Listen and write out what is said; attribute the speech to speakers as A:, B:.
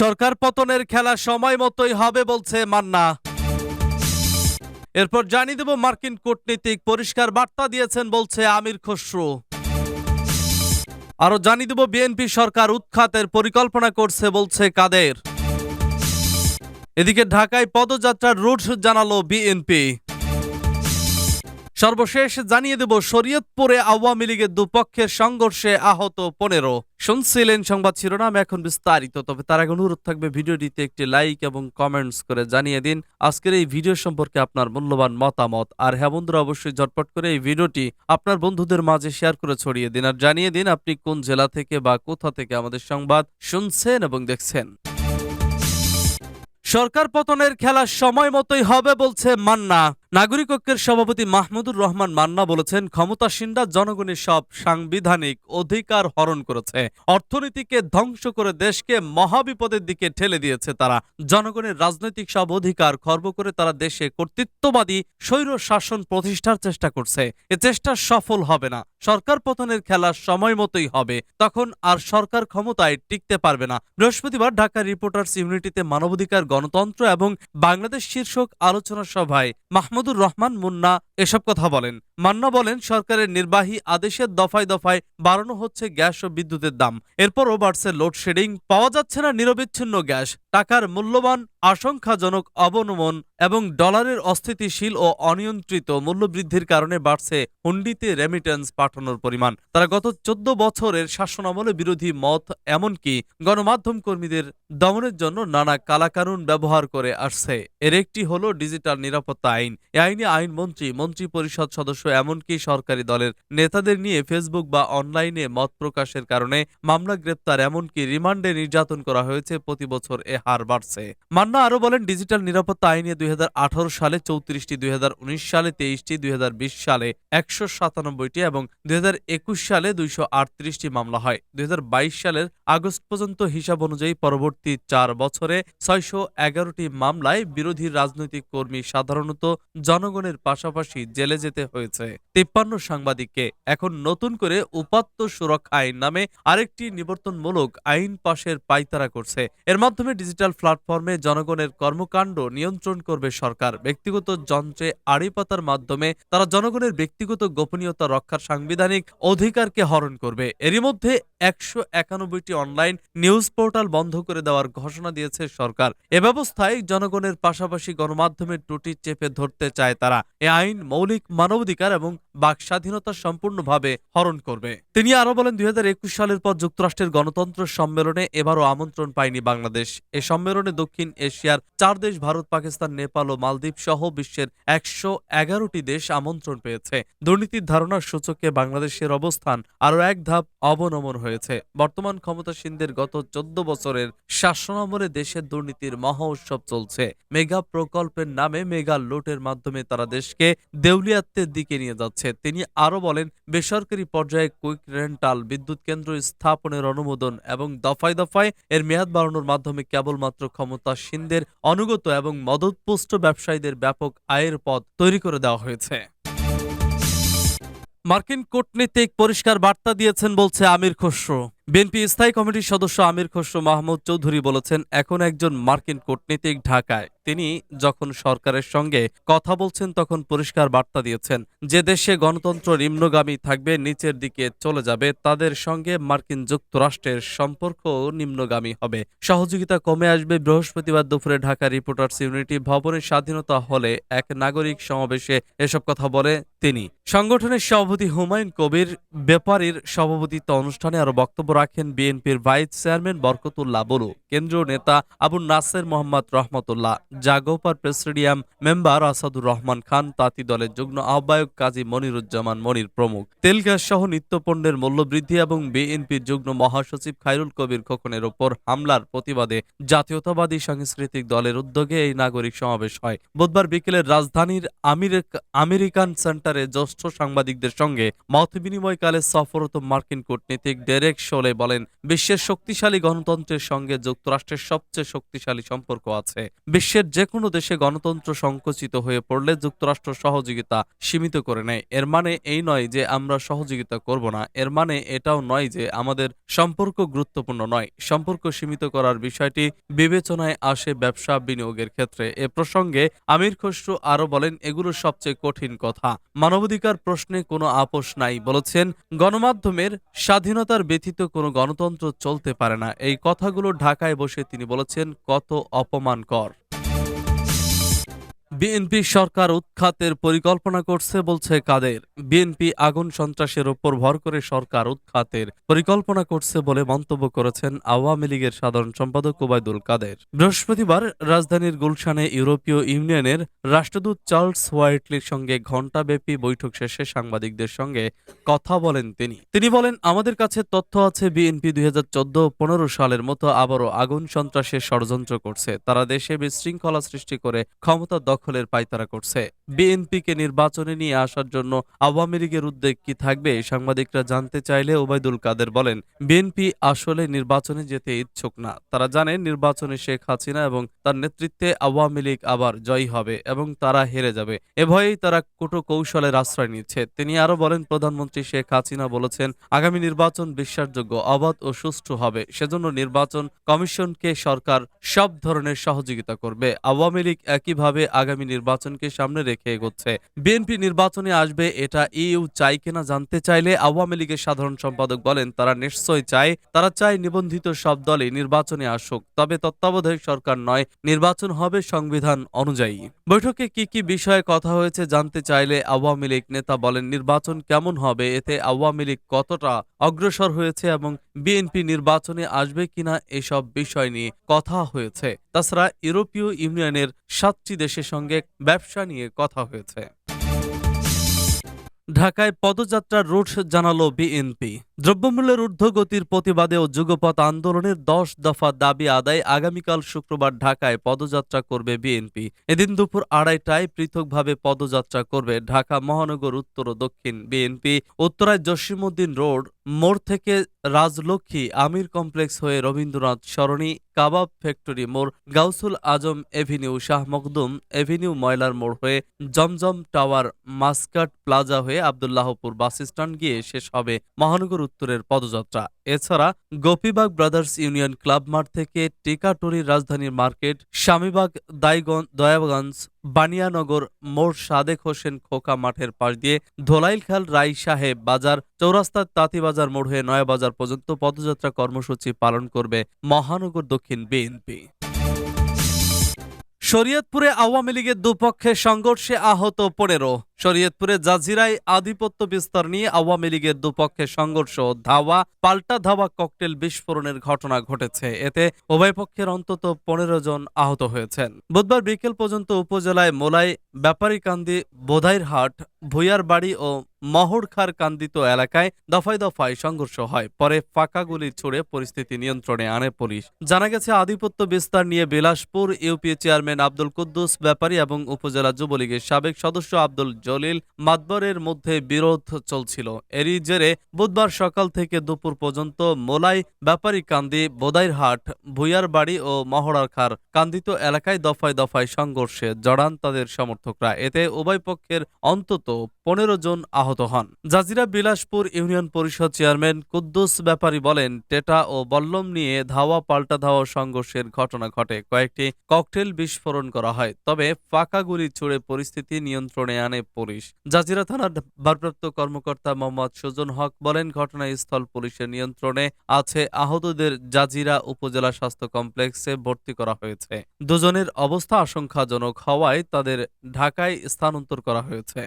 A: সরকার পতনের খেলা সময় মতোই হবে বলছে মান্না। এরপর জানিয়ে দেব মার্কিন কূটনীতিক পরিষ্কার বার্তা দিয়েছেন বলছে আমির খসরু। আরও জানিয়ে দেব বিএনপি সরকার উৎখাতের পরিকল্পনা করছে বলছে কাদের। এদিকে ঢাকায় পদযাত্রার রুট জানালো বিএনপি। সর্বশেষ জানিয়ে দেব, শরীয়তপুরে আওয়ামী লীগের দুপক্ষের সংঘর্ষে আহত পনেরো। শুনছিলেন সংবাদ শিরোনাম, এখন বিস্তারিত। তবে তার আগে অনুরোধ থাকবে, ভিডিওটিতে একটি লাইক এবং কমেন্টস করে জানিয়ে দিন। আজকের এই ভিডিও সম্পর্কে আপনার মূল্যবান মতামত। আর হ্যাঁ বন্ধুরা, অবশ্যই ঝটপট করে এই ভিডিওটি আপনার বন্ধুদের মাঝে শেয়ার করে ছড়িয়ে দিন। আর জানিয়ে দিন, আপনি কোন জেলা থেকে বা কোথা থেকে আমাদের সংবাদ শুনছেন এবং দেখছেন। সরকার পতনের খেলা সময় মতোই হবে বলছে মান্না। নাগরিক ঐক্যের সভাপতি মাহমুদুর রহমান মান্না বলেছেন ক্ষমতাসীনরা জনগণের সব সাংবিধানিক অধিকার হরণ করেছে। অর্থনীতিকে ধ্বংস করে দেশকে মহাবিপদের দিকে ঠেলে দিয়েছে তারা। জনগণের রাজনৈতিক সব অধিকার খর্ব করে তারা দেশে কর্তৃত্ববাদী, স্বৈর শাসন প্রতিষ্ঠার চেষ্টা করছে। এ চেষ্টা সফল হবে না। সরকার পতনের খেলা সময় মতোই হবে। তখন আর সরকার ক্ষমতায় টিকতে পারবে না। বৃহস্পতিবার ঢাকা রিপোর্টার্স ইউনিটিতে মানবাধিকার গণতন্ত্র এবং বাংলাদেশ শীর্ষক আলোচনা সভায় মাহমুদুর রহমান মুন্না এসব কথা বলেন। মান্না বলেন, সরকারের নির্বাহী আদেশের দফায় দফায় বাড়ানো হচ্ছে গ্যাস ও বিদ্যুতের দাম। এরপরও বাড়ছে লোডশেডিং, পাওয়া যাচ্ছে না নিরবিচ্ছিন্ন গ্যাস। টাকার মূল্যবান, আশঙ্কাজনক অবনমন এবং ডলারের অস্থিতিশীল ও অনিয়ন্ত্রিত মূল্যবৃদ্ধির কারণে বাড়ছে হুন্ডিতে রেমিটেন্স পাঠানোর পরিমাণ। তারা গত চোদ্দ বছরের শাসনামলে বিরোধী মত, এমনকি গণমাধ্যম কর্মীদের দমনের জন্য নানা কালাকানুন ব্যবহার করে আসছে। এর একটি হলো ডিজিটাল নিরাপত্তা আইন। এ আইনে আইনমন্ত্রী মন্ত্রী পরিষদ সদস্য এমনকি সরকারি দলের নেতাদের নিয়ে ফেসবুক বা অনলাইনে মত প্রকাশের কারণে মামলা, গ্রেপ্তার এমনকি রিমান্ডে নির্যাতন করা হয়েছে প্রতি বছর এ হার বাড়ছে। মান্না আরও বলেন, ডিজিটাল নিরাপত্তা আইনে দুই সালে, চৌত্রিশটি, দুই সালে, তেইশটি, দুই সালে একশো সাতানব্বইটি এবং দুই হাজার একুশ সালে দুইশো আটত্রিশটি মামলা হয়। দুই হাজার বাইশ সালের আগস্ট পর্যন্ত হিসাব অনুযায়ী পরবর্তী চার বছরে ছয়শো এগারোটি মামলায় বিরোধী রাজনৈতিক কর্মী সাধারণত জনগণের পাশাপাশি জেলে যেতে হয়েছে। তিপ্পান্ন সাংবাদিককে এখন নতুন করে উপাত্ত সুরক্ষা আইন নামে আরেকটি নিবর্তনমূলক আইন পাশের পাইতারা করছে। এর মাধ্যমে ডিজিটাল প্ল্যাটফর্মে জনগণের কর্মকাণ্ড নিয়ন্ত্রণ করবে সরকার। ব্যক্তিগত যন্ত্রে আড়ি পাতার মাধ্যমে তারা জনগণের ব্যক্তিগত গোপনীয়তা রক্ষার সাংবিধানিক অধিকারকে হরণ করবে। এরই মধ্যে একশো একানব্বইটি অনলাইন নিউজ পোর্টাল বন্ধ করে দেওয়ার ঘোষণা দিয়েছে সরকার। এ ব্যবস্থায় জনগণের পাশাপাশি গণমাধ্যমের ত্রুটি চেপে ধরতে চায় তারা। এ আইন মৌলিক মানবাধিকার এবং বাক স্বাধীনতা সম্পূর্ণভাবে হরণ করবে। তিনি আরও বলেন, দুই হাজার একুশ সালের পর যুক্তরাষ্ট্রের গণতন্ত্র সম্মেলনে এবারও আমন্ত্রণ পায়নি বাংলাদেশ। এ সম্মেলনে দক্ষিণ এশিয়ার চার দেশ, ভারত, পাকিস্তান, নেপাল ও মালদ্বীপ সহ বিশ্বের একশো এগারোটি দেশ আমন্ত্রণ পেয়েছে। দুর্নীতির ধারণার সূচকে বাংলাদেশের অবস্থান আরও এক ধাপ অবনমন হয়েছে। বর্তমান ক্ষমতাসীনদের গত চোদ্দ বছরের শাসনামলে দেশের দুর্নীতির মহা উৎসব চলছে। মেগা প্রকল্পের নামে মেগা লোটের মাধ্যমে তারা দেশকে দেউলিয়াত্বের দিকে নিয়ে যাচ্ছে। তিনি আরও বলেন, বেসরকারি পর্যায়ে কুইক রেন্টাল বিদ্যুৎ কেন্দ্র স্থাপনের অনুমোদন এবং দফায় দফায় এর মেয়াদ বাড়ানোর মাধ্যমে কেবলমাত্র ক্ষমতাসীনদের অনুগত এবং মদতপুষ্ট ব্যবসায়ীদের ব্যাপক আয়ের পথ তৈরি করে দেওয়া হয়েছে। মার্কিন কূটনীতিক পরিষ্কার বার্তা দিয়েছেন, বলছে আমির খসরু। বিএনপি স্থায়ী কমিটির সদস্য আমির খসরু মাহমুদ চৌধুরী বলেছেন, এখন একজন মার্কিন কূটনীতিক ঢাকায়। তিনি যখন সরকারের সঙ্গে কথা বলছেন, তখন পরিষ্কার বার্তা দিয়েছেন, যে দেশে গণতন্ত্র নিম্নগামী থাকবে, নিচের দিকে চলে যাবে, তাদের সঙ্গে মার্কিন যুক্তরাষ্ট্রের সম্পর্ক নিম্নগামী হবে। সহযোগিতা কমে আসবে, বৃহস্পতিবার দুপুরে ঢাকা রিপোর্টার্স ইউনিটি ভবনের স্বাধীনতা হলে এক নাগরিক সমাবেশে এসব কথা বলে তিনি। সংগঠনের সভাপতি হুমায়ুন কবির ব্যাপারীর সভাপতিত্ব অনুষ্ঠানে আরও বক্তব্য রাখেন বিএনপির ভাইস চেয়ারম্যান বরকতুল্লাহ বলু কেন্দ্রীয় নেতা আবু নাসের মোহাম্মদ রহমতুল্লাহ, জাগোপার প্রেসিডিয়াম মেম্বার আসাদুর রহমান খান, তাঁতি দলের যুগ্ম আহ্বায়ক কাজী মনিরুজ্জামান মনির প্রমুখ। তেল গ্যাস সহ নিত্যপণ্যের মূল্যবৃদ্ধি এবং বিএনপির যুগ্ম মহাসচিব খায়রুল কবির খোকনের ওপর হামলার প্রতিবাদে জাতীয়তাবাদী সাংস্কৃতিক দলের উদ্যোগে এই নাগরিক সমাবেশ হয়। বুধবার বিকেলে রাজধানীর আমেরিকান সেন্টারে জ্যেষ্ঠ সাংবাদিকদের সঙ্গে মত বিনিময়কালে সফরত মার্কিন কূটনীতিক ডেরেক শোলে বলে বলেন, বিশ্বের শক্তিশালী গণতন্ত্রের সঙ্গে যুক্তরাষ্ট্রের সবচেয়ে শক্তিশালী সম্পর্ক আছে। বিশ্বের যে কোনো দেশে গণতন্ত্র সংকুচিত হয়ে পড়লে যুক্তরাষ্ট্র সহযোগিতা সীমিত করে নেয়। এর মানে এই নয় যে আমরা সহযোগিতা করব না। এর মানে এটাও নয় যে আমাদের সম্পর্ক গুরুত্বপূর্ণ নয়। সম্পর্ক সীমিত করার বিষয়টি বিবেচনায় আসে ব্যবসা বিনিয়োগের ক্ষেত্রে। এ প্রসঙ্গে আমির খসরু আরও বলেন, এগুলো সবচেয়ে কঠিন কথা। মানবাধিকার প্রশ্নে কোনো আপোষ নাই। বলেছেন, গণমাধ্যমের স্বাধীনতার ব্যতীত কোনো গণতন্ত্র চলতে পারে না। এই কথাগুলো ঢাকায় বসে তিনি বলেছেন কত অপমানকর। বিএনপি সরকার উৎখাতের পরিকল্পনা করছে বলছে কাদের। বিএনপি আগুন সন্ত্রাসের ওপর ভর করে সরকার উৎখাতের পরিকল্পনা করছে বলে মন্তব্য করেছেন আওয়ামী লীগের সাধারণ সম্পাদক ওবায়দুল কাদের। বৃহস্পতিবার রাজধানীর গুলশানে ইউরোপীয় ইউনিয়নের রাষ্ট্রদূত চার্লস হোয়াইটলির সঙ্গে ঘণ্টাব্যাপী বৈঠক শেষে সাংবাদিকদের সঙ্গে কথা বলেন তিনি। তিনি বলেন, আমাদের কাছে তথ্য আছে, বিএনপি দুই হাজার চোদ্দ পনেরো সালের মতো আবারও আগুন সন্ত্রাসের ষড়যন্ত্র করছে। তারা দেশে বিশৃঙ্খলা সৃষ্টি করে ক্ষমতা দখলের পায়তারা করছে। বিএনপিকে নির্বাচনে নিয়ে আসার জন্য আওয়ামী লীগের উদ্বেগ কি থাকবে সাংবাদিকরা জানতে চাইলে ওবায়দুল কাদের বলেন, বিএনপি আসলে নির্বাচনে যেতে ইচ্ছুক না। তারা জানে নির্বাচনে শেখ হাসিনা এবং তার নেতৃত্বে আওয়ামী লীগ আবার জয়ী হবে এবং তারা হেরে যাবে। এ তারা কুটো কৌশলের আশ্রয় নিচ্ছে। তিনি আরও বলেন, প্রধানমন্ত্রী শেখ হাসিনা বলেছেন, আগামী নির্বাচন বিশ্বাসযোগ্য, অবাধ ও সুষ্ঠু হবে। সেজন্য নির্বাচন কমিশনকে সরকার সব ধরনের সহযোগিতা করবে। আওয়ামী লীগ একইভাবে আগামী নির্বাচনকে সামনে রেখে এগোচ্ছে। বিএনপি নির্বাচনে আসবে, এটা ইউ চাই কিনা জানতে চাইলে আওয়ামী লীগের সাধারণ সম্পাদক বলেন, তারা নিশ্চয় চায়, তারা চায় নিবন্ধিত সব দলই নির্বাচনে আসুক। তবে তত্ত্বাবধায়ক সরকার নয়, নির্বাচন হবে সংবিধান অনুযায়ী। বৈঠকে কি কি বিষয়ে কথা হয়েছে জানতে চাইলে আওয়ামী লীগ নেতা বলেন, নির্বাচন কেমন হবে, এতে আওয়ামী লীগ কতটা অগ্রসর হয়েছে এবং বিএনপি নির্বাচনে আসবে কিনা এসব বিষয় নিয়ে কথা হয়েছে। তাছাড়া ইউরোপীয় ইউনিয়নের সাতটি দেশের সঙ্গে ব্যবসা নিয়ে কথা হয়েছে। ঢাকায় পদযাত্রার রুট জানালো বিএনপি। দ্রব্যমূল্যের ঊর্ধ্বগতির প্রতিবাদে ও যুগপথ আন্দোলনের দশ দফা দাবি আদায় আগামীকাল শুক্রবার ঢাকায় পদযাত্রা করবে বিএনপি। এদিন দুপুর আড়াইটায় পৃথকভাবে পদযাত্রা করবে ঢাকা মহানগর উত্তর ও দক্ষিণ বিএনপি। উত্তরায় জসিমউদ্দিন রোড, মোড় থেকে রাজলক্ষ্মী আমির কমপ্লেক্স হয়ে রবীন্দ্রনাথ সরণি, কাবাব ফ্যাক্টরি মোড়, গাউসুল আজম এভিনিউ শাহ মখদুম এভিনিউ ময়লার মোড় হয়ে জমজম টাওয়ার মাস্কাট প্লাজা হয়ে আবদুল্লাহপুর বাস স্ট্যান্ড গিয়ে শেষ হবে। মহানগর উত্তরের পদযাত্রা। এছাড়া গোপীবাগ ব্রাদার্স ইউনিয়ন ক্লাব মাঠ থেকে টিকাটুরির রাজধানীর মার্কেট, স্বামীবাগ দাইগঞ্জ দয়াগঞ্জ, বানিয়ানগর, মোড় সাদেক হোসেন খোকা মাঠের পাশ দিয়ে ধোলাইলখাল রাই সাহেব বাজার চৌরাস্তার তাঁতিবাজার মোড় হয়ে নয়াবাজার পর্যন্ত পদযাত্রা কর্মসূচি পালন করবে মহানগর দক্ষিণ বিএনপি। শরীয়তপুরে আওয়ামী লীগের দুপক্ষে সংঘর্ষে আহত পনেরো। শরীয়তপুরে জাজিরায় আধিপত্য বিস্তার নিয়ে আওয়ামী লীগের দুপক্ষে সংঘর্ষ ধাওয়া, পাল্টা ধাওয়া ককটেল বিস্ফোরণের ঘটনা ঘটেছে। এতে উভয় পক্ষের অন্তত পনেরো জন আহত হয়েছেন। বুধবার বিকেল পর্যন্ত উপজেলায় মোলাই, ব্যাপারীকান্দি, বোধাইরহাট ভুইয়ার বাড়ি ও মহড়খার কান্দিত এলাকায় দফায় দফায় সংঘর্ষ হয়। পরে ফাঁকা গুলি ছুড়ে পরিস্থিতি নিয়ন্ত্রণে আনে পুলিশ। জানা গেছে, আধিপত্য বিস্তার নিয়ে বিলাসপুর ইউপি চেয়ারম্যান আব্দুল কুদ্দুস, ব্যাপারী এবং উপজেলা যুবলীগের সাবেক সদস্য আব্দুল জলিল মাতবরের মধ্যে বিরোধ চলছিল। এরই জেরে বুধবার সকাল থেকে দুপুর পর্যন্ত মোলাই ব্যাপারী কান্দি বোদাইরহাট ভুইয়ার বাড়ি ও মহড়াখার কান্দিত এলাকায় দফায় দফায় সংঘর্ষে জড়ান তাদের সমর্থকরা। এতে উভয় পক্ষের অন্তত পনেরো জন আহত হন। জাজিরা বিলাসপুর ইউনিয়ন পরিষদ চেয়ারম্যান কুদ্দুস ব্যাপারী বলেন, টেটা ও বল্লম নিয়ে ধাওয়া পাল্টা ধাওয়া সংঘর্ষের ঘটনা ঘটে। কয়েকটি ককটেল বিস্ফোরণ করা হয়, তবে ফাঁকা গুলি ছুড়ে পরিস্থিতি নিয়ন্ত্রণে আনে পুলিশ। জাজিরা থানার ভারপ্রাপ্ত কর্মকর্তা মোহাম্মদ সুজন হক বলেন, ঘটনাস্থল পুলিশের নিয়ন্ত্রণে আছে আহতদের জাজিরা উপজেলা স্বাস্থ্য কমপ্লেক্সে ভর্তি করা হয়েছে। দুজনের অবস্থা আশঙ্কাজনক হওয়ায় তাদের ঢাকায় স্থানান্তর করা হয়েছে।